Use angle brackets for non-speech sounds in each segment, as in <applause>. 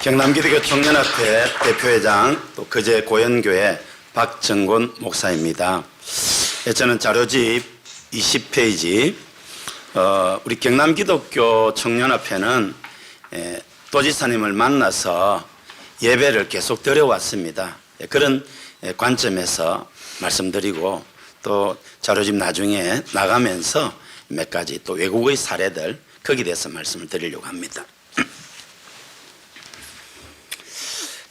경남기독교 청년협회 대표회장 또 거제 고연교회 박정곤 목사입니다. 예, 저는 자료집 20페이지 어, 우리 경남기독교 청년협회는 예, 도지사님을 만나서 예배를 계속 드려왔습니다. 예, 그런 예, 관점에서 말씀드리고 또 자료집 나중에 나가면서 몇 가지 또 외국의 사례들 거기에 대해서 말씀을 드리려고 합니다.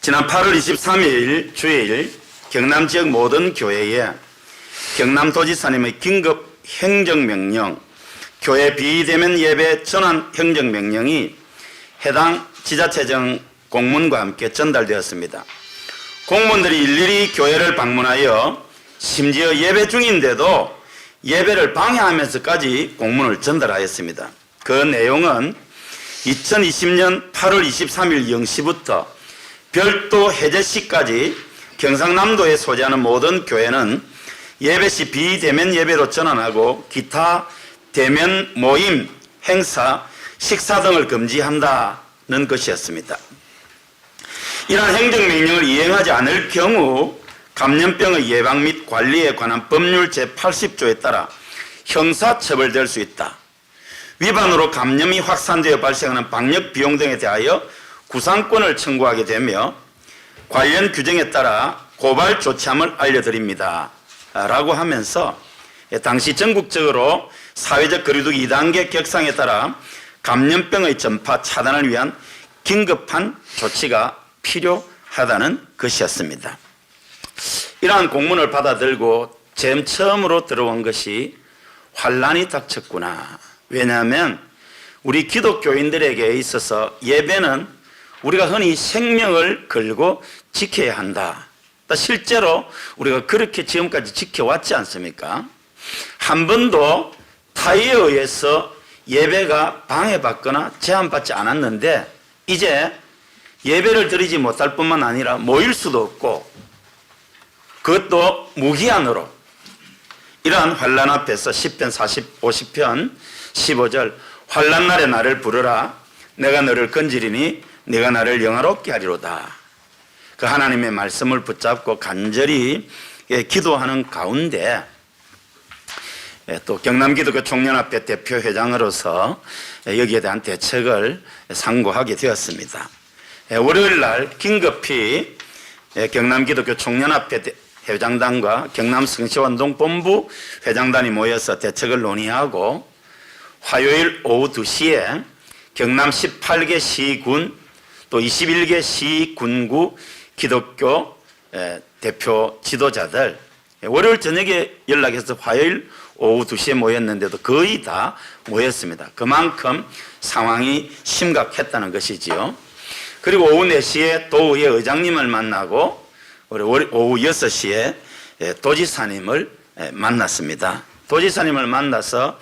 지난 8월 23일 주일 경남 지역 모든 교회에 경남도지사님의 긴급 행정명령, 교회 비대면 예배 전환 행정명령이 해당 지자체정 공문과 함께 전달되었습니다. 공무원들이 일일이 교회를 방문하여 심지어 예배 중인데도 예배를 방해하면서까지 공문을 전달하였습니다. 그 내용은 2020년 8월 23일 0시부터 별도 해제 시까지 경상남도에 소재하는 모든 교회는 예배 시 비대면 예배로 전환하고 기타 대면 모임, 행사, 식사 등을 금지한다는 것이었습니다. 이러한 행정명령을 이행하지 않을 경우 감염병의 예방 및 관리에 관한 법률 제80조에 따라 형사처벌될 수 있다. 위반으로 감염이 확산되어 발생하는 방역 비용 등에 대하여 구상권을 청구하게 되며 관련 규정에 따라 고발 조치함을 알려드립니다. 라고 하면서 당시 전국적으로 사회적 거리두기 2단계 격상에 따라 감염병의 전파 차단을 위한 긴급한 조치가 필요하다는 것이었습니다. 이러한 공문을 받아들고 제일 처음으로 들어온 것이 환란이 닥쳤구나. 왜냐하면 우리 기독교인들에게 있어서 예배는 우리가 흔히 생명을 걸고 지켜야 한다. 실제로 우리가 그렇게 지금까지 지켜왔지 않습니까? 한 번도 타의에 의해서 예배가 방해받거나 제한받지 않았는데 이제 예배를 드리지 못할 뿐만 아니라 모일 수도 없고 그것도 무기한으로 이러한 환란 앞에서 10편 40, 50편 15절 환란 날에 나를 부르라 내가 너를 건지리니 네가 나를 영화롭게 하리로다. 그 하나님의 말씀을 붙잡고 간절히 예, 기도하는 가운데 예, 또 경남기독교 총연합회 대표회장으로서 예, 여기에 대한 대책을 상고하게 되었습니다. 월요일 날 긴급히 경남기독교 총연합회 회장단과 경남성시원동본부 회장단이 모여서 대책을 논의하고 화요일 오후 2시에 경남 18개 시군 또 21개 시, 군구, 기독교 대표 지도자들 월요일 저녁에 연락해서 화요일 오후 2시에 모였는데도 거의 다 모였습니다. 그만큼 상황이 심각했다는 것이지요. 그리고 오후 4시에 도의회 의장님을 만나고 오후 6시에 도지사님을 만났습니다. 도지사님을 만나서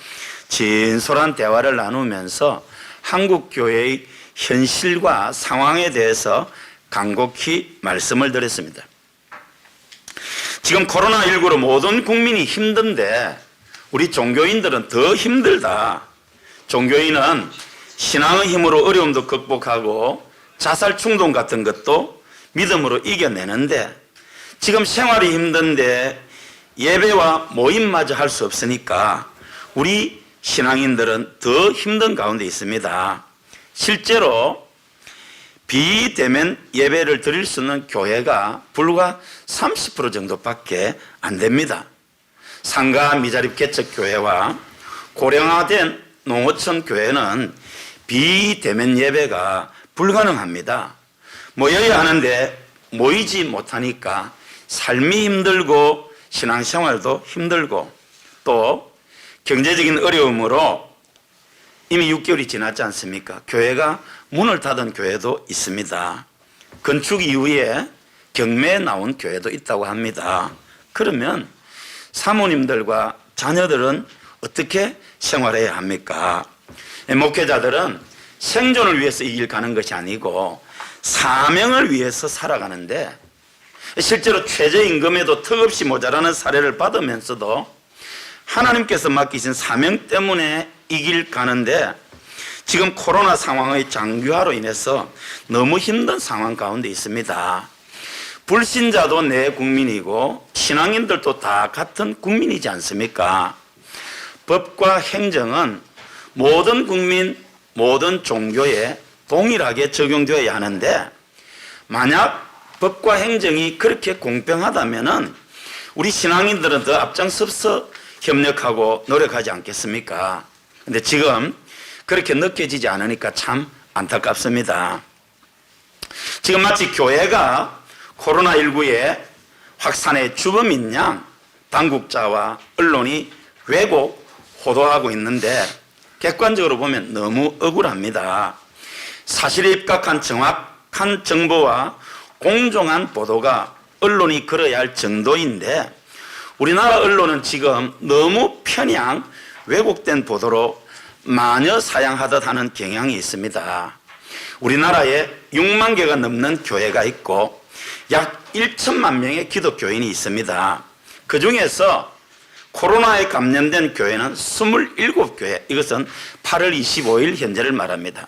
진솔한 대화를 나누면서 한국교회의 현실과 상황에 대해서 간곡히 말씀을 드렸습니다. 지금 코로나19로 모든 국민이 힘든데 우리 종교인들은 더 힘들다. 종교인은 신앙의 힘으로 어려움도 극복하고 자살 충동 같은 것도 믿음으로 이겨내는데 지금 생활이 힘든데 예배와 모임마저 할 수 없으니까 우리 신앙인들은 더 힘든 가운데 있습니다. 실제로 비대면 예배를 드릴 수 있는 교회가 불과 30% 정도밖에 안 됩니다. 상가 미자립 개척 교회와 고령화된 농어촌 교회는 비대면 예배가 불가능합니다. 모여야 하는데 모이지 못하니까 삶이 힘들고 신앙생활도 힘들고 또 경제적인 어려움으로 이미 6개월이 지났지 않습니까? 교회가 문을 닫은 교회도 있습니다. 건축 이후에 경매에 나온 교회도 있다고 합니다. 그러면 사모님들과 자녀들은 어떻게 생활해야 합니까? 목회자들은 생존을 위해서 이 길 가는 것이 아니고 사명을 위해서 살아가는데 실제로 최저임금에도 턱없이 모자라는 사례를 받으면서도 하나님께서 맡기신 사명 때문에 이길 가는데 지금 코로나 상황의 장기화로 인해서 너무 힘든 상황 가운데 있습니다. 불신자도 내 국민이고 신앙인들도 다 같은 국민이지 않습니까? 법과 행정은 모든 국민, 모든 종교에 동일하게 적용되어야 하는데 만약 법과 행정이 그렇게 공평하다면은 우리 신앙인들은 더 앞장서서 협력하고 노력하지 않겠습니까? 근데 지금 그렇게 느껴지지 않으니까 참 안타깝습니다. 지금 마치 교회가 코로나19의 확산의 주범인 양 당국자와 언론이 왜곡 호도하고 있는데 객관적으로 보면 너무 억울합니다. 사실에 입각한 정확한 정보와 공정한 보도가 언론이 걸어야 할 정도인데 우리나라 언론은 지금 너무 편향 왜곡된 보도로 마녀 사양하듯 하는 경향이 있습니다. 우리나라에 6만 개가 넘는 교회가 있고 약 1천만 명의 기독교인이 있습니다. 그 중에서 코로나에 감염된 교회는 27교회, 이것은 8월 25일 현재를 말합니다.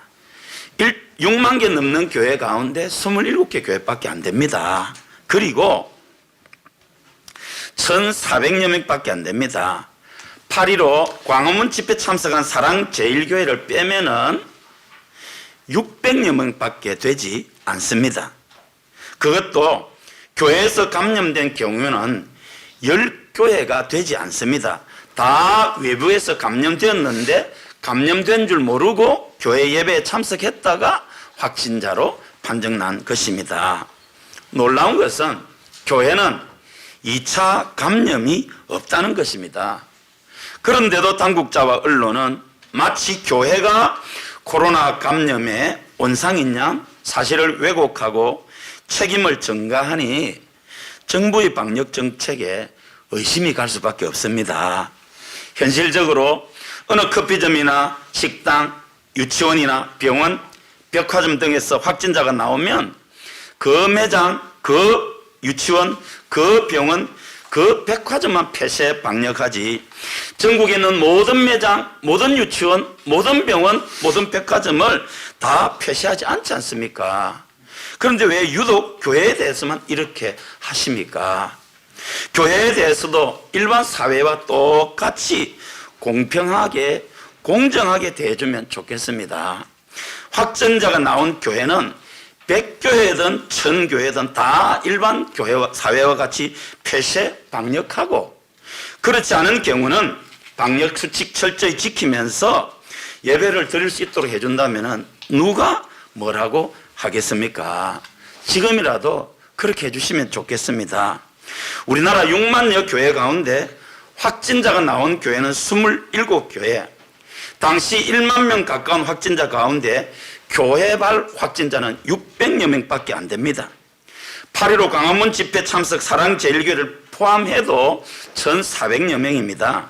6만 개 넘는 교회 가운데 27개 교회밖에 안 됩니다. 그리고 1,400여 명밖에 안 됩니다. 8.15 광화문 집회 참석한 사랑제일교회를 빼면은 600여 명밖에 되지 않습니다. 그것도 교회에서 감염된 경우는 10교회가 되지 않습니다. 다 외부에서 감염되었는데 감염된 줄 모르고 교회 예배에 참석했다가 확진자로 판정난 것입니다. 놀라운 것은 교회는 2차 감염이 없다는 것입니다. 그런데도 당국자와 언론은 마치 교회가 코로나 감염의 원상인 양 사실을 왜곡하고 책임을 전가하니 정부의 방역 정책에 의심이 갈 수밖에 없습니다. 현실적으로 어느 커피점이나 식당, 유치원이나 병원, 백화점 등에서 확진자가 나오면 그 매장, 그 유치원, 그 병원, 그 백화점만 폐쇄 방역하지 전국에 있는 모든 매장, 모든 유치원, 모든 병원, 모든 백화점을 다 폐쇄하지 않지 않습니까? 그런데 왜 유독 교회에 대해서만 이렇게 하십니까? 교회에 대해서도 일반 사회와 똑같이 공평하게 공정하게 대해주면 좋겠습니다. 확진자가 나온 교회는 100교회든 1000교회든 다 일반 교회와 사회와 같이 폐쇄 방역하고 그렇지 않은 경우는 방역 수칙 철저히 지키면서 예배를 드릴 수 있도록 해준다면 누가 뭐라고 하겠습니까? 지금이라도 그렇게 해주시면 좋겠습니다. 우리나라 6만여 교회 가운데 확진자가 나온 교회는 27교회, 당시 1만 명 가까운 확진자 가운데 교회발 확진자는 600여 명밖에 안 됩니다. 8.15 광화문 집회 참석 사랑제일교회를 포함해도 1,400여 명입니다.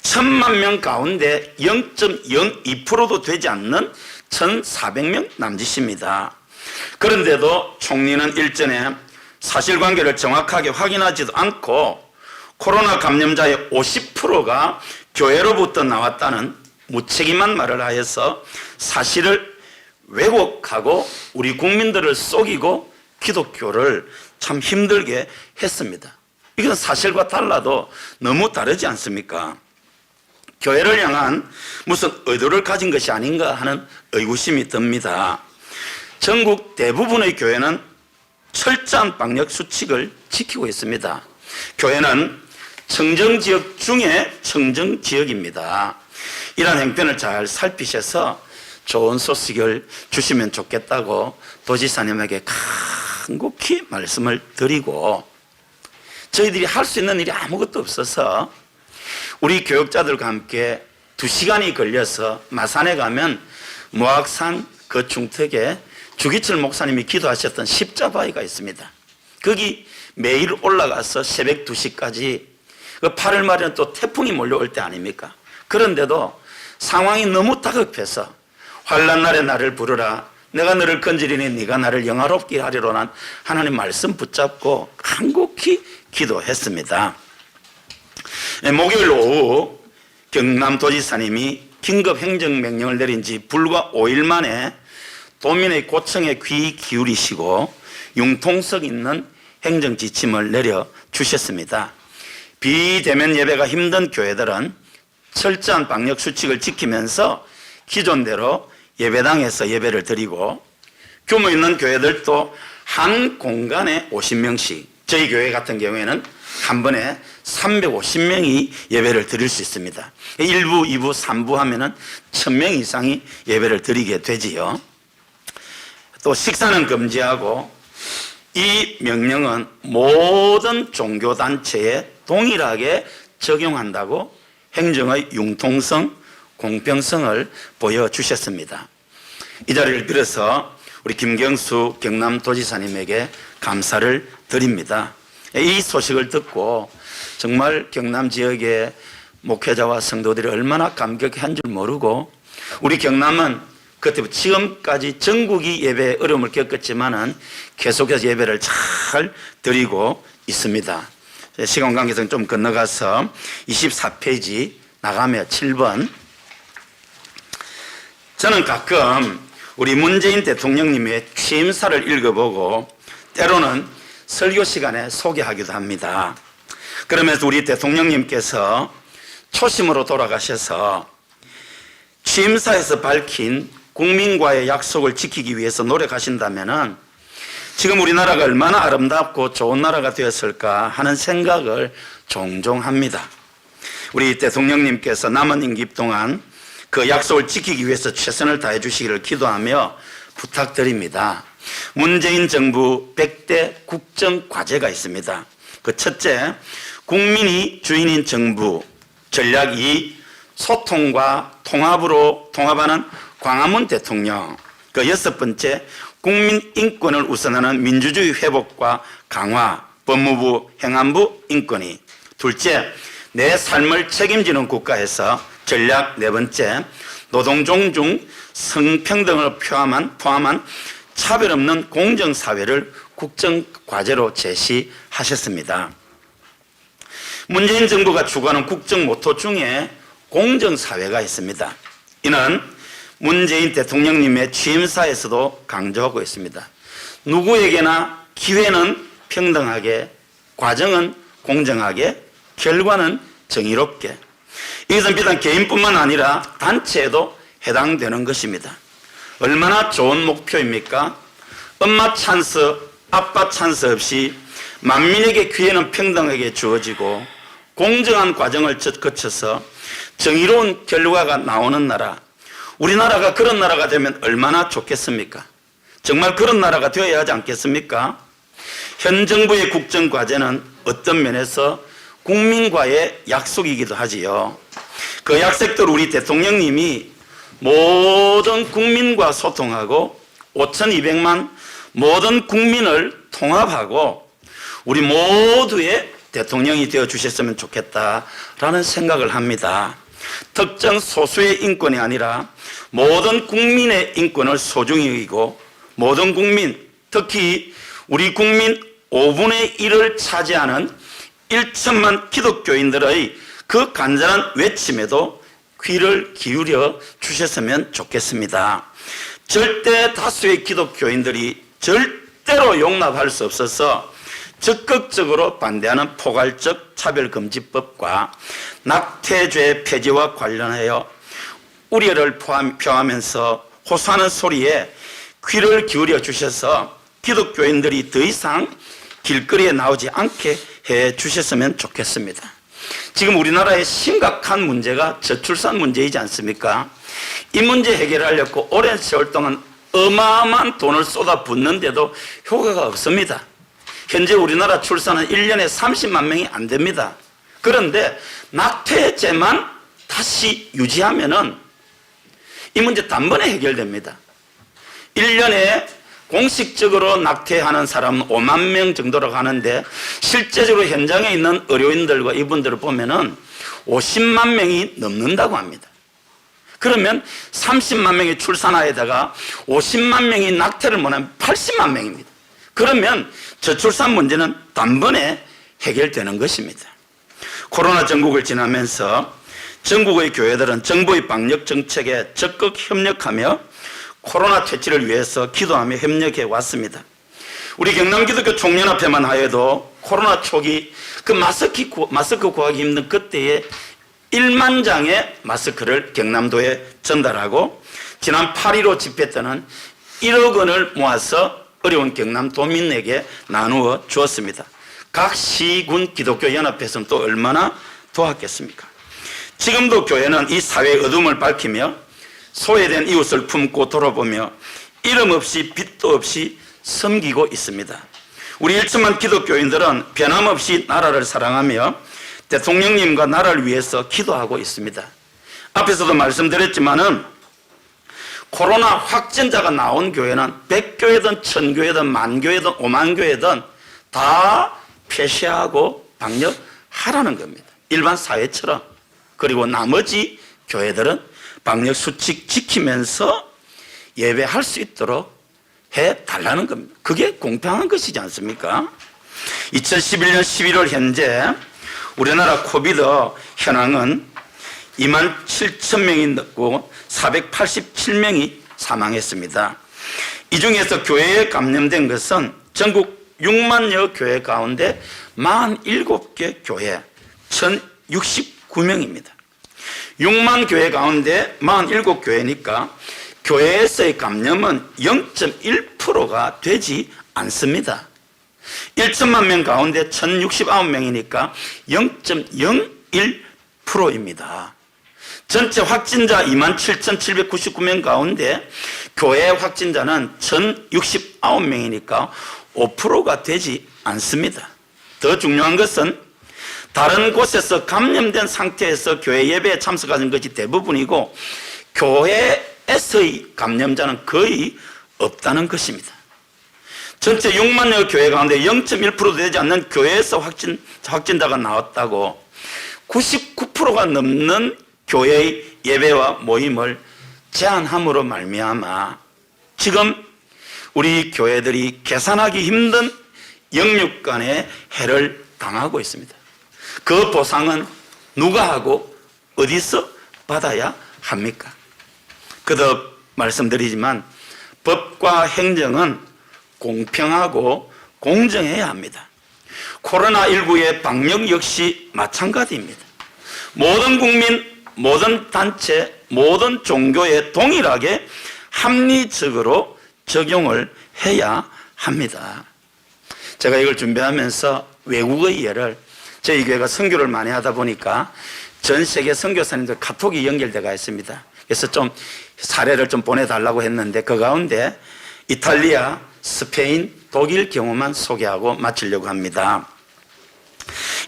천만 명 가운데 0.02%도 되지 않는 1,400명 남짓입니다. 그런데도 총리는 일전에 사실관계를 정확하게 확인하지도 않고 코로나 감염자의 50%가 교회로부터 나왔다는 무책임한 말을 하여서 사실을 왜곡하고 우리 국민들을 속이고 기독교를 참 힘들게 했습니다. 이건 사실과 달라도 너무 다르지 않습니까? 교회를 향한 무슨 의도를 가진 것이 아닌가 하는 의구심이 듭니다. 전국 대부분의 교회는 철저한 방역 수칙을 지키고 있습니다. 교회는 청정 지역 중에 청정 지역입니다. 이러한 행편을 잘 살피셔서 좋은 소식을 주시면 좋겠다고 도지사님에게 간곡히 말씀을 드리고 저희들이 할 수 있는 일이 아무것도 없어서 우리 교육자들과 함께 두 시간이 걸려서 마산에 가면 모악산 그 중턱에 주기철 목사님이 기도하셨던 십자바위가 있습니다. 거기 매일 올라가서 새벽 2시까지 그 8월 말에는 또 태풍이 몰려올 때 아닙니까? 그런데도 상황이 너무 다급해서 환란 날에 나를 부르라 내가 너를 건지리니 네가 나를 영화롭게 하리로난 하나님 말씀 붙잡고 간곡히 기도했습니다. 예, 목요일 오후 경남도지사님이 긴급 행정명령을 내린 지 불과 5일 만에 도민의 고청에 귀 기울이시고 융통성 있는 행정 지침을 내려 주셨습니다. 비대면 예배가 힘든 교회들은 철저한 방역 수칙을 지키면서 기존대로 예배당에서 예배를 드리고 규모 있는 교회들도 한 공간에 50명씩 저희 교회 같은 경우에는 한 번에 350명이 예배를 드릴 수 있습니다. 1부, 2부, 3부 하면은 1000명 이상이 예배를 드리게 되지요. 또 식사는 금지하고 이 명령은 모든 종교단체에 동일하게 적용한다고 행정의 융통성, 공평성을 보여주셨습니다. 이 자리를 빌어서 우리 김경수 경남도지사님에게 감사를 드립니다. 이 소식을 듣고 정말 경남 지역의 목회자와 성도들이 얼마나 감격한 줄 모르고 우리 경남은 그때 지금까지 전국이 예배에 어려움을 겪었지만은 계속해서 예배를 잘 드리고 있습니다. 시간 관계상 좀 건너가서 24페이지 나가면 7번 저는 가끔 우리 문재인 대통령님의 취임사를 읽어보고 때로는 설교 시간에 소개하기도 합니다. 그러면서 우리 대통령님께서 초심으로 돌아가셔서 취임사에서 밝힌 국민과의 약속을 지키기 위해서 노력하신다면은 지금 우리나라가 얼마나 아름답고 좋은 나라가 되었을까 하는 생각을 종종 합니다. 우리 대통령님께서 남은 임기 동안 그 약속을 지키기 위해서 최선을 다해 주시기를 기도하며 부탁드립니다. 문재인 정부 100대 국정 과제가 있습니다. 그 첫째, 국민이 주인인 정부 전략 2, 소통과 통합으로 통합하는 광화문 대통령. 그 여섯 번째, 국민 인권을 우선하는 민주주의 회복과 강화, 법무부, 행안부 인권위. 둘째, 내 삶을 책임지는 국가에서 전략 네 번째, 노동종 중 성평등을 포함한, 포함한 차별 없는 공정사회를 국정과제로 제시하셨습니다. 문재인 정부가 추구하는 국정 모토 중에 공정사회가 있습니다. 이는 문재인 대통령님의 취임사에서도 강조하고 있습니다. 누구에게나 기회는 평등하게, 과정은 공정하게, 결과는 정의롭게. 이것은 비단 개인뿐만 아니라 단체에도 해당되는 것입니다. 얼마나 좋은 목표입니까? 엄마 찬스, 아빠 찬스 없이 만민에게 기회는 평등하게 주어지고 공정한 과정을 거쳐서 정의로운 결과가 나오는 나라. 우리나라가 그런 나라가 되면 얼마나 좋겠습니까? 정말 그런 나라가 되어야 하지 않겠습니까? 현 정부의 국정 과제는 어떤 면에서 국민과의 약속이기도 하지요. 그 약속대로 우리 대통령님이 모든 국민과 소통하고 5,200만 모든 국민을 통합하고 우리 모두의 대통령이 되어 주셨으면 좋겠다라는 생각을 합니다. 특정 소수의 인권이 아니라 모든 국민의 인권을 소중히 여기고 모든 국민, 특히 우리 국민 5분의 1을 차지하는 1천만 기독교인들의 그 간절한 외침에도 귀를 기울여 주셨으면 좋겠습니다. 절대 다수의 기독교인들이 절대로 용납할 수 없어서 적극적으로 반대하는 포괄적 차별금지법과 낙태죄 폐지와 관련하여 우려를 표하면서 호소하는 소리에 귀를 기울여 주셔서 기독교인들이 더 이상 길거리에 나오지 않게 해 주셨으면 좋겠습니다. 지금 우리나라의 심각한 문제가 저출산 문제이지 않습니까? 이 문제 해결하려고 오랜 세월 동안 어마어마한 돈을 쏟아 붓는데도 효과가 없습니다. 현재 우리나라 출산은 1년에 30만 명이 안 됩니다. 그런데 낙태죄만 다시 유지하면은 이 문제 단번에 해결됩니다. 1년에 공식적으로 낙태하는 사람은 5만 명 정도라고 하는데 실제적으로 현장에 있는 의료인들과 이분들을 보면은 50만 명이 넘는다고 합니다. 그러면 30만 명이 출산하에다가 50만 명이 낙태를 못하면 80만 명입니다. 그러면 저출산 문제는 단번에 해결되는 것입니다. 코로나 전국을 지나면서 전국의 교회들은 정부의 방역 정책에 적극 협력하며 코로나 퇴치를 위해서 기도하며 협력해 왔습니다. 우리 경남기독교 총연합회만 하여도 코로나 초기 그 마스크, 구- 마스크 구하기 힘든 그때에 1만 장의 마스크를 경남도에 전달하고 지난 8.15 집회 때는 1억 원을 모아서 어려운 경남 도민에게 나누어 주었습니다. 각 시군 기독교 연합회에서는 또 얼마나 도왔겠습니까? 지금도 교회는 이 사회의 어둠을 밝히며 소외된 이웃을 품고 돌아보며 이름 없이 빛도 없이 섬기고 있습니다. 우리 1천만 기독교인들은 변함없이 나라를 사랑하며 대통령님과 나라를 위해서 기도하고 있습니다. 앞에서도 말씀드렸지만은 코로나 확진자가 나온 교회는 100교회든 1000교회든 만교회든 5만교회든 다 폐쇄하고 방역하라는 겁니다. 일반 사회처럼. 그리고 나머지 교회들은 방역 수칙 지키면서 예배할 수 있도록 해 달라는 겁니다. 그게 공평한 것이지 않습니까? 2011년 11월 현재 우리나라 코비드 현황은 2만 7천 명이 넘고 487명이 사망했습니다. 이 중에서 교회에 감염된 것은 전국 6만여 교회 가운데 47개 교회 1069명입니다. 6만 교회 가운데 47교회니까 교회에서의 감염은 0.1%가 되지 않습니다. 1천만 명 가운데 1069명이니까 0.01%입니다. 전체 확진자 27,799명 가운데 교회 확진자는 1,069명이니까 5%가 되지 않습니다. 더 중요한 것은 다른 곳에서 감염된 상태에서 교회 예배에 참석하는 것이 대부분이고 교회에서의 감염자는 거의 없다는 것입니다. 전체 6만 여 교회 가운데 0.1% 되지 않는 교회에서 확진, 확진자가 나왔다고 99%가 넘는 교회의 예배와 모임을 제한함으로 말미암아 지금 우리 교회들이 계산하기 힘든 영육 간의 해를 당하고 있습니다. 그 보상은 누가 하고 어디서 받아야 합니까? 거듭 말씀드리지만 법과 행정은 공평하고 공정해야 합니다. 코로나19의 방역 역시 마찬가지입니다. 모든 국민, 모든 단체, 모든 종교에 동일하게 합리적으로 적용을 해야 합니다. 제가 이걸 준비하면서 외국의 예를 저희 교회가 선교를 많이 하다 보니까 전 세계 선교사님들 카톡이 연결돼가 있습니다. 그래서 좀 사례를 좀 보내달라고 했는데 그 가운데 이탈리아, 스페인, 독일 경우만 소개하고 마치려고 합니다.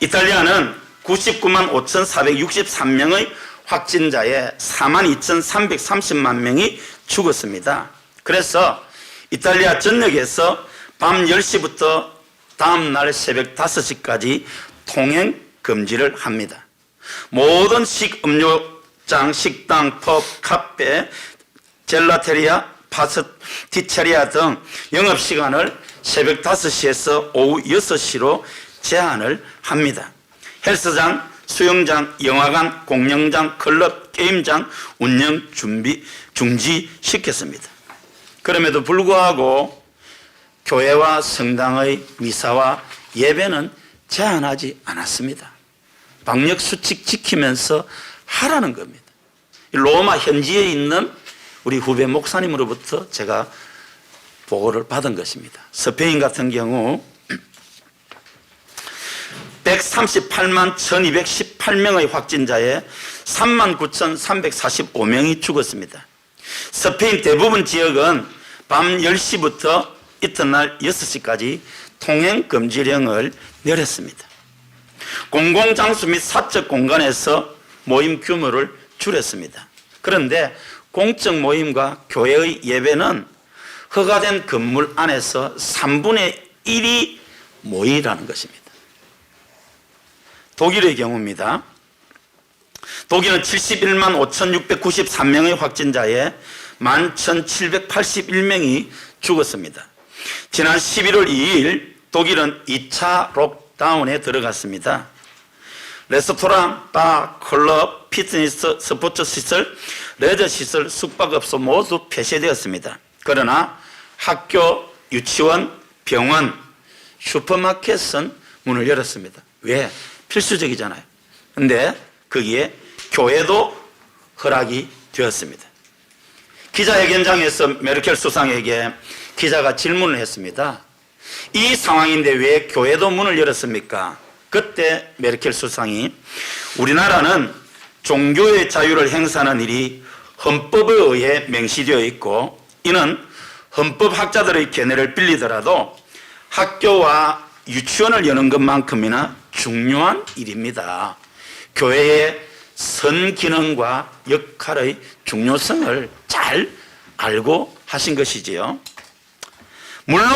이탈리아는 99만 5,463명의 확진자에 4만 2,330만 명이 죽었습니다. 그래서 이탈리아 전역에서 밤 10시부터 다음 날 새벽 5시까지 통행 금지를 합니다. 모든 식음료장, 식당, 펍, 카페, 젤라테리아, 파스티체리아 등 영업시간을 새벽 5시에서 오후 6시로 제한을 합니다. 헬스장, 수영장, 영화관, 공연장, 클럽, 게임장 운영 준비, 중지시켰습니다. 그럼에도 불구하고 교회와 성당의 미사와 예배는 제한하지 않았습니다. 방역 수칙 지키면서 하라는 겁니다. 로마 현지에 있는 우리 후배 목사님으로부터 제가 보고를 받은 것입니다. 스페인 같은 경우 <clears throat> 138만 1218명의 확진자에 3만 9,345명이 죽었습니다. 스페인 대부분 지역은 밤 10시부터 이튿날 6시까지 통행 금지령을 내렸습니다. 공공장소 및 사적 공간에서 모임 규모를 줄였습니다. 그런데 공적 모임과 교회의 예배는 허가된 건물 안에서 3분의 1이 모이라는 것입니다. 독일의 경우입니다. 독일은 71만 5,693명의 확진자에 11,781명이 죽었습니다. 지난 11월 2일 독일은 2차 록다운에 들어갔습니다. 레스토랑, 바, 클럽, 피트니스, 스포츠 시설, 레저 시설, 숙박업소 모두 폐쇄되었습니다. 그러나 학교, 유치원, 병원, 슈퍼마켓은 문을 열었습니다. 왜? 필수적이잖아요. 근데 거기에 교회도 허락이 되었습니다. 기자회견장에서 메르켈 수상에게 기자가 질문을 했습니다. 이 상황인데 왜 교회도 문을 열었습니까? 그때 메르켈 수상이 우리나라는 종교의 자유를 행사하는 일이 헌법에 의해 명시되어 있고 이는 헌법학자들의 견해를 빌리더라도 학교와 유치원을 여는 것만큼이나 중요한 일입니다. 교회의 선 기능과 역할의 중요성을 잘 알고 하신 것이지요. 물론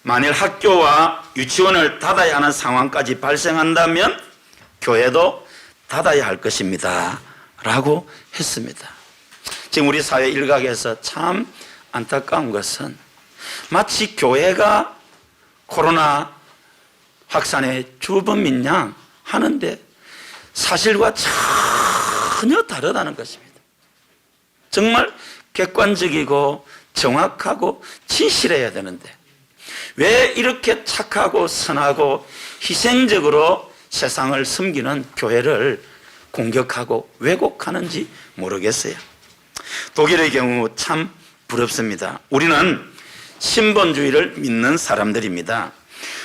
만일 학교와 유치원을 닫아야 하는 상황까지 발생한다면 교회도 닫아야 할 것입니다. 라고 했습니다. 지금 우리 사회 일각에서 참 안타까운 것은 마치 교회가 코로나 확산의 주범인 양 하는데 사실과 전혀 다르다는 것입니다. 정말 객관적이고 정확하고 진실해야 되는데 왜 이렇게 착하고 선하고 희생적으로 세상을 섬기는 교회를 공격하고 왜곡하는지 모르겠어요. 독일의 경우 참 부럽습니다. 우리는 신본주의를 믿는 사람들입니다.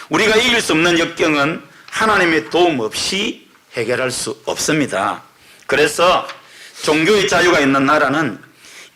우리가 이길 수 없는 역경은 하나님의 도움 없이 해결할 수 없습니다. 그래서 종교의 자유가 있는 나라는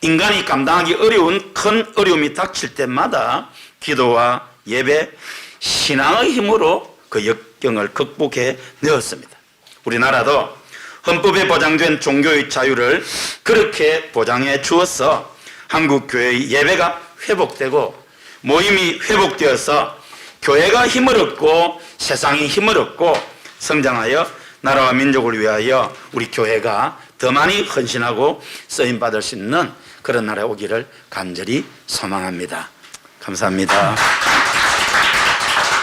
인간이 감당하기 어려운 큰 어려움이 닥칠 때마다 기도와 예배, 신앙의 힘으로 그 역경을 극복해 내었습니다. 우리나라도 헌법에 보장된 종교의 자유를 그렇게 보장해 주어서 한국 교회의 예배가 회복되고 모임이 회복되어서 교회가 힘을 얻고 세상이 힘을 얻고 성장하여 나라와 민족을 위하여 우리 교회가 더 많이 헌신하고 쓰임 받을 수 있는 그런 나라에 오기를 간절히 소망합니다. 감사합니다.